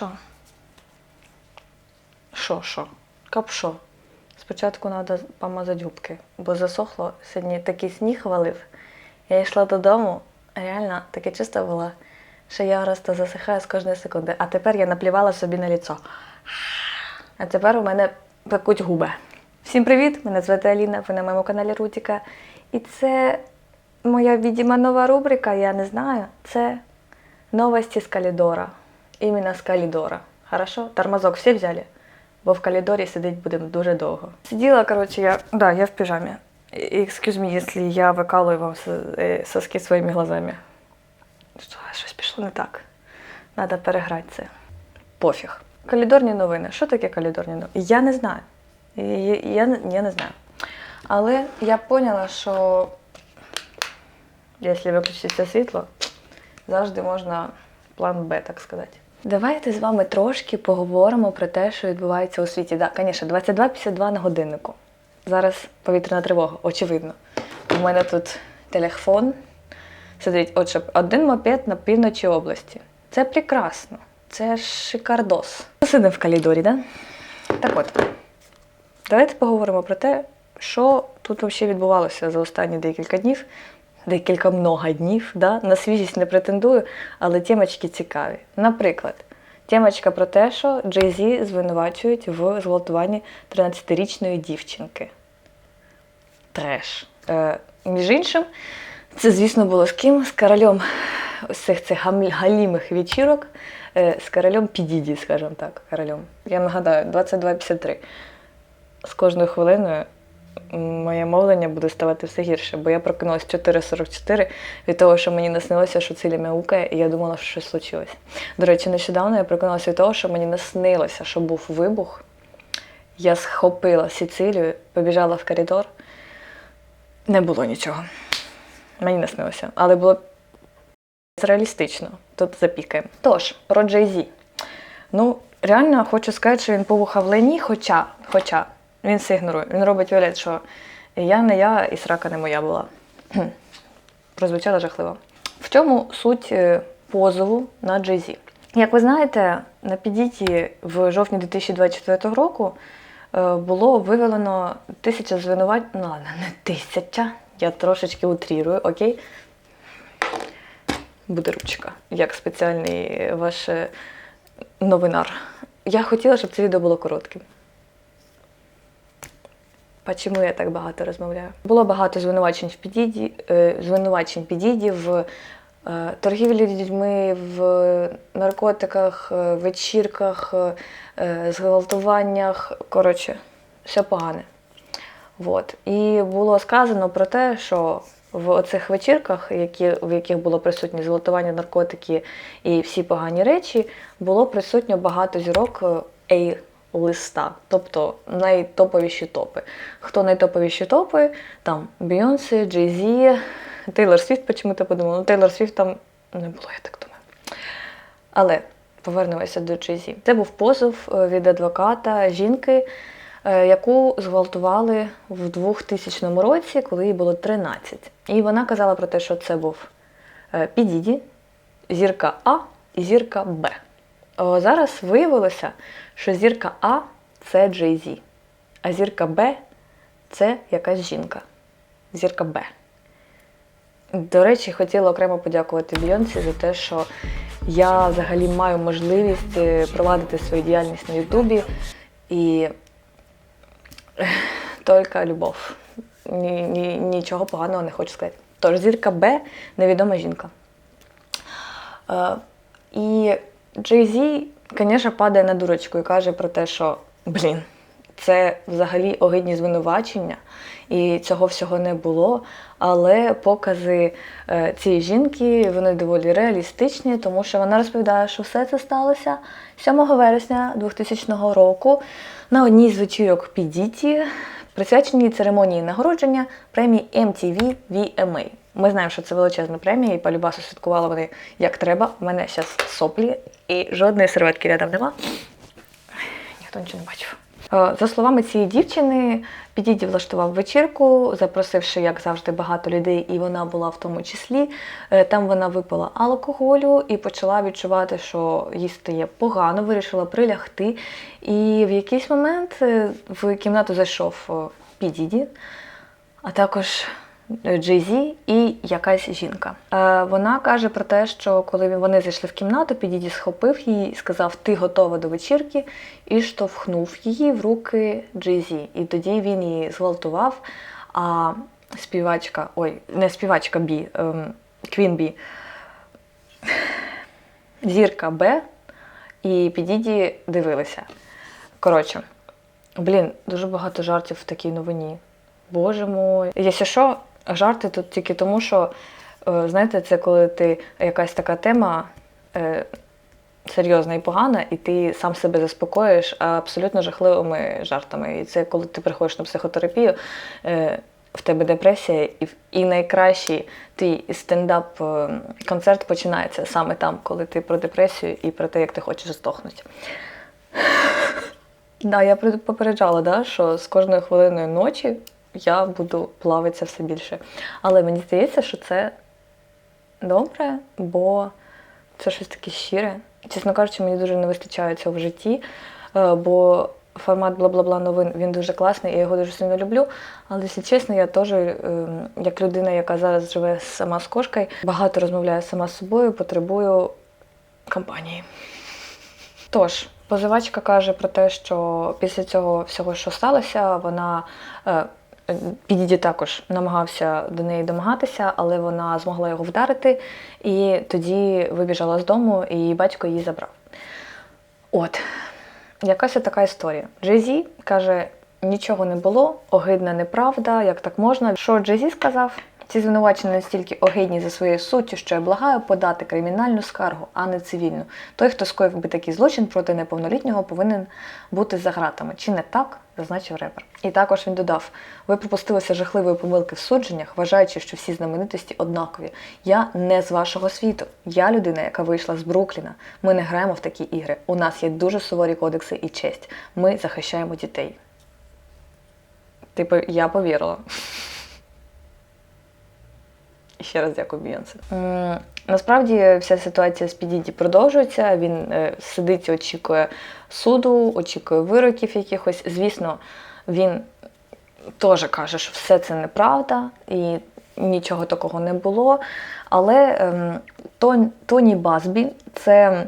Що? Що, що? Капшо. Спочатку треба помазати губки, бо засохло. Сьогодні такий сніг валив. Я йшла додому, реально таке чисто було, що я просто засихаю з кожної секунди. А тепер я наплівала собі на ліцо. А тепер у мене пекуть губи. Всім привіт! Мене звати Аліна, ви на моєму каналі Рутіка. І це моя відіма нова рубрика, я не знаю. Це новості з Калідора. Іменно з Калідора. Хорошо? Тормозок всі взяли? Бо в Калідорі сидіти будемо дуже довго. Сиділа, коротше, я. Да, я в піжамі. Excuse me, якщо я викалую вам е, соски своїми глазами. Що, щось пішло не так. Треба переграти це. Пофіг. Калідорні новини. Що таке калідорні новини? Я не знаю. Я, я, я не знаю. Але я поняла, що якщо виключиться світло, завжди можна план Б, так сказати. Давайте з вами трошки поговоримо про те, що відбувається у світі. Так, да, звісно, 22.52 на годиннику. Зараз повітряна тривога, очевидно. У мене тут телефон. Сидить, отже, один мопед на півночі області. Це прекрасно. Це шикардос. Сидимо в калідорі, да? Так от, давайте поговоримо про те, що тут взагалі відбувалося за останні декілька днів, декілька много днів. Да? На свіжість не претендую, але темочки цікаві. Наприклад, темочка про те, що Jay-Z звинувачують в зґвалтуванні 13-річної дівчинки. Треш. Е, між іншим, це, звісно, було з ким? З королем ось цих галімих вечірок, е, з королем Підіді, скажімо так, королем. Я нагадаю, 22.53. З кожною хвилиною моє мовлення буде ставати все гірше, бо я прокинулась в 4.44 від того, що мені наснилося, що циля мяукає, і я думала, що щось случилось. До речі, нещодавно я прокинулася від того, що мені наснилося, що був вибух. Я схопила Сицилію, побіжала в коридор. Не було нічого. Мені не снилося, але було реалістично. Тут запікаємо. Тож, про Jay-Z. Ну, реально хочу сказати, що він повухав лені, хоча, хоча він все ігнорує. Він робить вигляд, що я не я і срака не моя була. Прозвучало жахливо. В чому суть е, позову на Jay-Z? Як ви знаєте, на підіті в жовтні 2024 року е, було виявлено тисяча звинувачень. Ну ладно, не тисяча. Я трошечки утрірую, окей? Буде ручка, як спеціальний ваш е, новинар. Я хотіла, щоб це відео було коротким. Чому я так багато розмовляю? Було багато звинувачень в підіді, е, звинувачень підіді в е, торгівлі людьми, в наркотиках, е, вечірках, зґвалтуваннях. Коротше, все погане. Вот. І було сказано про те, що в оцих вечірках, які, в яких було присутні зґвалтування, наркотики і всі погані речі, було присутньо багато зірок е, A-листа, тобто найтоповіші топи. Хто найтоповіші топи? Там Бейонсе, Джей-Зі, Тейлор Свіфт, почему-то подумала. Ну, Тейлор Свіфт там не було, я так думаю. Але повернемося до Джей-Зі. Це був позов е, від адвоката жінки, е, яку зґвалтували в 2000 році, коли їй було 13. І вона казала про те, що це був е, Підіді, зірка А і зірка Б. О, Зараз виявилося, що зірка А це Jay-Z, а зірка Б це якась жінка. Зірка Б. До речі, хотіла окремо подякувати Бійонсі за те, що я взагалі маю можливість е, провадити свою діяльність на Ютубі і тільки любов. Ні, ні, нічого поганого не хочу сказати. Тож зірка Б невідома жінка. Е, і Jay-Z, звісно, падає на дурочку і каже про те, що блін, це взагалі огидні звинувачення, і цього всього не було. Але покази е, цієї жінки вони доволі реалістичні, тому що вона розповідає, що все це сталося 7 вересня 2000 року на одній з вечірок Підіті, присвяченій церемонії нагородження премії MTV VMA. Ми знаємо, що це величезна премія, і полюбасу святкували вони як треба. У мене зараз соплі і жодної серветки рядом нема. Ніхто нічого не бачив. Е, За словами цієї дівчини, Підіді влаштував вечірку, запросивши, як завжди, багато людей, і вона була в тому числі. Е, Там вона випила алкоголю і почала відчувати, що їй стає погано, вирішила прилягти. І в якийсь момент е, в кімнату зайшов Підіді, а також Джей-Зі і якась жінка. Е, Вона каже про те, що коли вони зайшли в кімнату, Підіді схопив її і сказав: Ти готова до вечірки, і штовхнув її в руки Джей-Зі. І тоді він її зґвалтував. А співачка, ой, не співачка Бі, ем, Квін Бі, зірка Б і Підіді дивилися. Коротше, блін, дуже багато жартів в такій новині. Боже мой. Якщо що, жарти тут тільки тому, що, е, знаєте, це коли ти якась така тема е, серйозна і погана, і ти сам себе заспокоїш абсолютно жахливими жартами. І це коли ти приходиш на психотерапію, е, в тебе депресія, і, і найкращий твій стендап-концерт починається саме там, коли ти про депресію і про те, як ти хочеш здохнути. Да, я попереджала, да, що з кожною хвилиною ночі я буду плавитися все більше. Але мені здається, що це добре, бо це щось таке щире. Чесно кажучи, мені дуже не вистачає цього в житті, е, бо формат бла-бла-бла новин він дуже класний, я його дуже сильно люблю. Але, якщо чесно, я теж, е, як людина, яка зараз живе сама з кошкою, багато розмовляю сама з собою, потребую компанії. Тож, позивачка каже про те, що після цього всього, що сталося, вона е, Підіді також намагався до неї домагатися, але вона змогла його вдарити, і тоді вибіжала з дому, і батько її забрав. От, якась така історія. Джезі каже, нічого не було, огидна неправда, як так можна. Що Джезі сказав? Ці звинувачення настільки огидні за своєю суттю, що я благаю подати кримінальну скаргу, а не цивільну. Той, хто скоїв би такий злочин проти неповнолітнього, повинен бути за гратами. Чи не так? зазначив репер. І також він додав: ви припустилися жахливої помилки в судженнях, вважаючи, що всі знаменитості однакові. Я не з вашого світу. Я людина, яка вийшла з Брукліна. Ми не граємо в такі ігри. У нас є дуже суворі кодекси і честь. Ми захищаємо дітей. Типу, я повірила. Ще раз дякую Бійонсе. М, Насправді вся ситуація з Підіді продовжується. Він е, сидить, очікує суду, очікує вироків якихось. Звісно, він теж каже, що все це неправда і нічого такого не було. Але Тон- Тоні Базбі це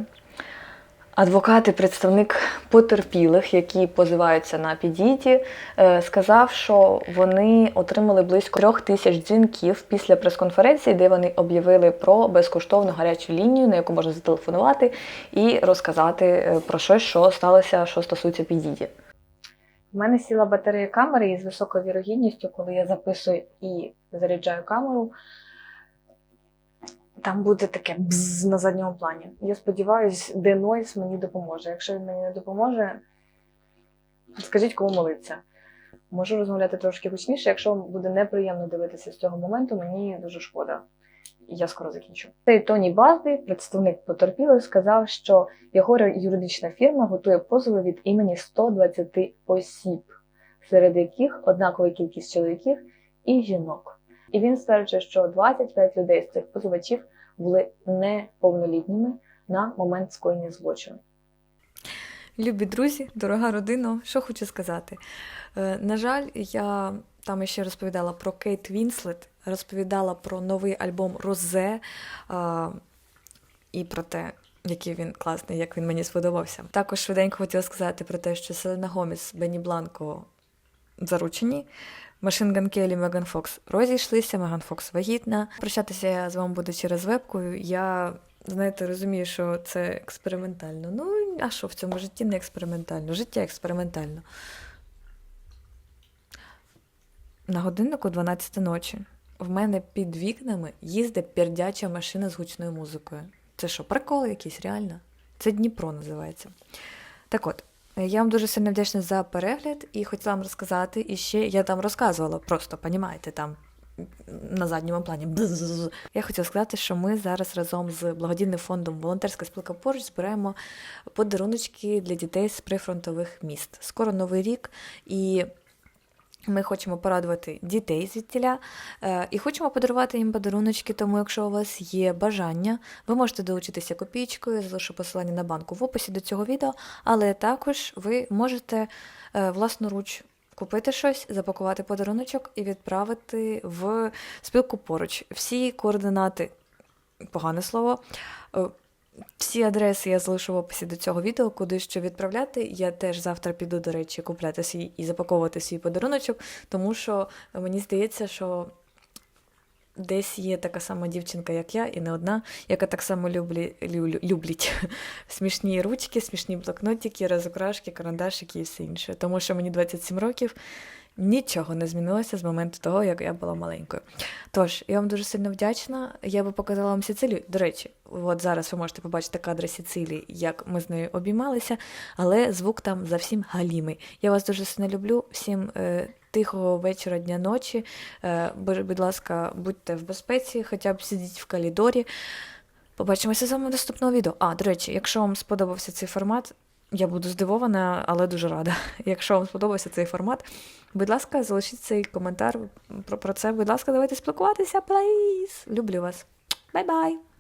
адвокат і представник потерпілих, які позиваються на підіді, е, сказав, що вони отримали близько трьох тисяч дзвінків після прес-конференції, де вони об'явили про безкоштовну гарячу лінію, на яку можна зателефонувати і розказати е, про щось, що сталося, що стосується підіді. У мене сіла батарея камери і з високою вірогідністю, коли я записую і заряджаю камеру, там буде таке бзз на задньому плані. Я сподіваюся, Денойс мені допоможе. Якщо він мені не допоможе, скажіть, кому молитися. Можу розмовляти трошки гучніше. Якщо буде неприємно дивитися з цього моменту, мені дуже шкода. Я скоро закінчу. Цей Тоні Базбі, представник потерпілих, сказав, що його юридична фірма готує позови від імені 120 осіб, серед яких однакова кількість чоловіків і жінок. І він стверджує, що 25 людей з цих позивачів були неповнолітніми на момент скоєння злочину. Любі друзі, дорога родина, що хочу сказати. Е, на жаль, я там ще розповідала про Кейт Вінслет, розповідала про новий альбом Розе і про те, який він класний, як він мені сподобався. Також швиденько хотіла сказати про те, що Селена Гоміс, Бенні Бланко заручені. Машин Ган Келлі, Меган Фокс розійшлися, Меган Фокс вагітна. Прощатися я з вами буду через вебку. Я, знаєте, розумію, що це експериментально. Ну, а що в цьому житті не експериментально? Життя експериментально. На годиннику 12 ночі. В мене під вікнами їздить пердяча машина з гучною музикою. Це що, прикол якийсь, реально? Це Дніпро називається. Так от, я вам дуже сильно вдячна за перегляд і хотіла вам розказати і ще я там розказувала, просто понімаєте, там на задньому плані. Бзз. Я хотіла сказати, що ми зараз разом з благодійним фондом Волонтерська спілка поруч збираємо подаруночки для дітей з прифронтових міст. Скоро новий рік і. Ми хочемо порадувати дітей звідтіля е, і хочемо подарувати їм подаруночки. Тому, якщо у вас є бажання, ви можете долучитися копійкою, залишу посилання на банку в описі до цього відео, але також ви можете е, власноруч купити щось, запакувати подаруночок і відправити в спілку поруч. Всі координати, погане слово. Всі адреси я залишу в описі до цього відео, куди що відправляти. Я теж завтра піду, до речі, купляти свій і запаковувати свій подаруночок, тому що мені здається, що десь є така сама дівчинка, як я, і не одна, яка так само люблі, люблю, люблять смішні ручки, смішні блокнотики, розукрашки, карандашики і все інше. Тому що мені 27 років. Нічого не змінилося з моменту того, як я була маленькою. Тож, я вам дуже сильно вдячна. Я би показала вам Сицилію. До речі, от зараз ви можете побачити кадри Сицилії, як ми з нею обіймалися, але звук там зовсім галімий. Я вас дуже сильно люблю. Всім е, тихого вечора, дня, ночі. Е, будь, ласка, будьте в безпеці, хоча б сидіть в коридорі. Побачимося з вами в наступного відео. А, до речі, якщо вам сподобався цей формат, я буду здивована, але дуже рада. Якщо вам сподобався цей формат, будь ласка, залишіть цей коментар про, про це. Будь ласка, давайте спілкуватися, плейс. Люблю вас. Бай-бай!